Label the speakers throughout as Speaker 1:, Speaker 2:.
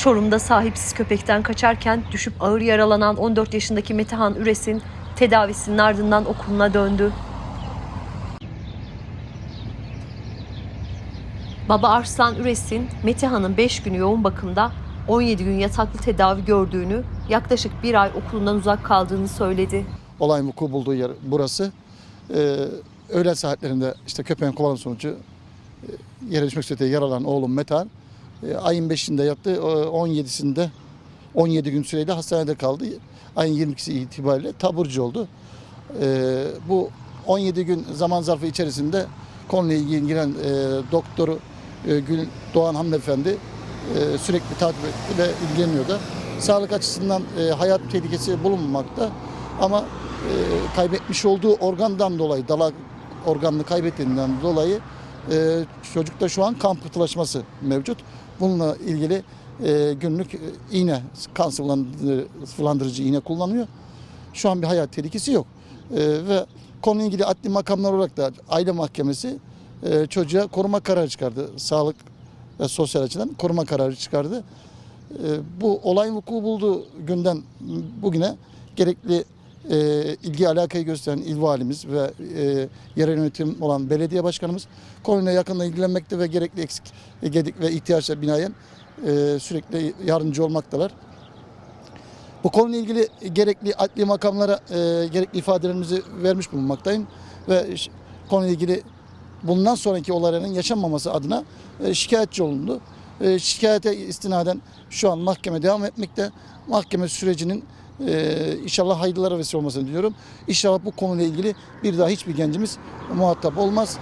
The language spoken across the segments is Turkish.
Speaker 1: Çorum'da sahipsiz köpekten kaçarken düşüp ağır yaralanan 14 yaşındaki Metehan Üres'in tedavisinin ardından okuluna döndü. Baba Arslan Üres'in Metehan'ın 5 günü yoğun bakımda 17 gün yataklı tedavi gördüğünü, yaklaşık bir ay okulundan uzak kaldığını söyledi.
Speaker 2: Olayın vuku bulduğu yer burası. Ee, öğlen saatlerinde işte köpeğin kovalama sonucu e, yere düşmek üzere yaralanan oğlum Metehan ayın 5'inde yattı. e, 17'sinde 17 gün süreyle hastanede kaldı. Ayın 22'si itibariyle taburcu oldu. Ee, bu 17 gün zaman zarfı içerisinde konuyla ilgilenen e, doktoru e, Gül Doğan hanımefendi e, sürekli takip etti ve ilgileniyordu. Sağlık açısından e, hayat tehlikesi bulunmamakta ama e, kaybetmiş olduğu organdan dolayı, dalak organını kaybettiğinden dolayı e, çocukta şu an kan pıhtılaşması mevcut. Bununla ilgili e, günlük e, iğne, kan sıvılandırıcı, iğne kullanıyor. Şu an bir hayat tehlikesi yok. E, ve konuyla ilgili adli makamlar olarak da aile mahkemesi e, çocuğa koruma kararı çıkardı. Sağlık ve sosyal açıdan koruma kararı çıkardı. E, bu olayın vuku bulduğu günden bugüne gerekli e, ilgi alakayı gösteren il valimiz ve e, yerel yönetim olan belediye başkanımız konuyla yakından ilgilenmekte ve gerekli eksik gedik ve ihtiyaçla binaen e, sürekli yardımcı olmaktalar. Bu konuyla ilgili gerekli adli makamlara e, gerekli ifadelerimizi vermiş bulunmaktayım ve konuyla ilgili bundan sonraki olayların yaşanmaması adına e, şikayetçi olundu. E, şikayete istinaden şu an mahkeme devam etmekte. Mahkeme sürecinin e, inşallah hayırlara vesile olmasını diliyorum. İnşallah bu konuyla ilgili bir daha hiçbir gencimiz muhatap olmaz.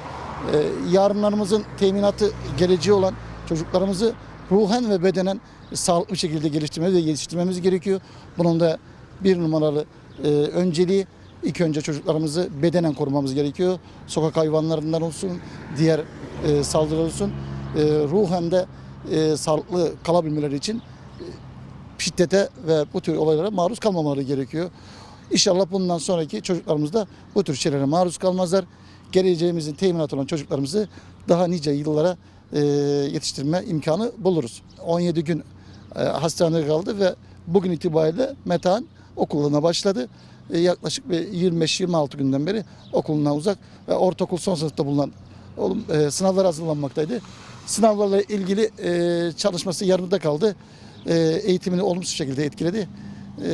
Speaker 2: E, yarınlarımızın teminatı geleceği olan çocuklarımızı ruhen ve bedenen sağlıklı şekilde geliştirmemiz ve yetiştirmemiz gerekiyor. Bunun da bir numaralı e, önceliği ilk önce çocuklarımızı bedenen korumamız gerekiyor. Sokak hayvanlarından olsun, diğer e, saldırılar olsun. E, ruhen de e, sağlıklı kalabilmeleri için şiddete ve bu tür olaylara maruz kalmamaları gerekiyor. İnşallah bundan sonraki çocuklarımız da bu tür şeylere maruz kalmazlar. Geleceğimizin teminatı olan çocuklarımızı daha nice yıllara e, yetiştirme imkanı buluruz. 17 gün e, hastanede kaldı ve bugün itibariyle Metehan okuluna başladı. E, yaklaşık bir 25-26 günden beri okulundan uzak ve ortaokul son sınıfta bulunan oğlum sınavlara hazırlanmaktaydı. Sınavlarla ilgili çalışması yarımda kaldı. E, eğitimini olumsuz şekilde etkiledi. E,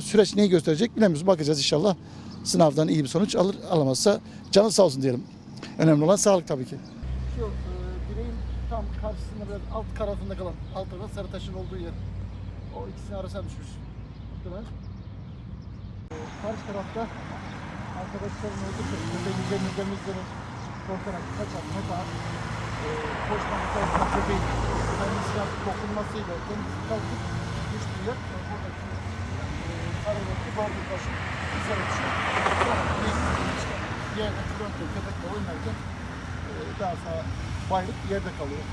Speaker 2: süreç neyi gösterecek bilemiyoruz. Bakacağız inşallah. Sınavdan iyi bir sonuç alır alamazsa canı sağ olsun diyelim. Önemli olan sağlık tabii ki. Şu e, direğin tam karşısında biraz alt tarafında kalan alt tarafta sarı taşın olduğu yer. O ikisini arasına düşmüş. E, karşı tarafta arkadaşların olduğu köpeğin üzerine üzerine korkarak kaçan meta e, koşmanın sayesinde köpeğin kendisine dokunmasıyla kendisi kalkıp düştüğü yer. E, buradaki e, renkli bordo taşı üzerine düşüyor. Sonra yerde dönüp köpekle oynarken e, daha sonra bayılıp yerde kalıyor.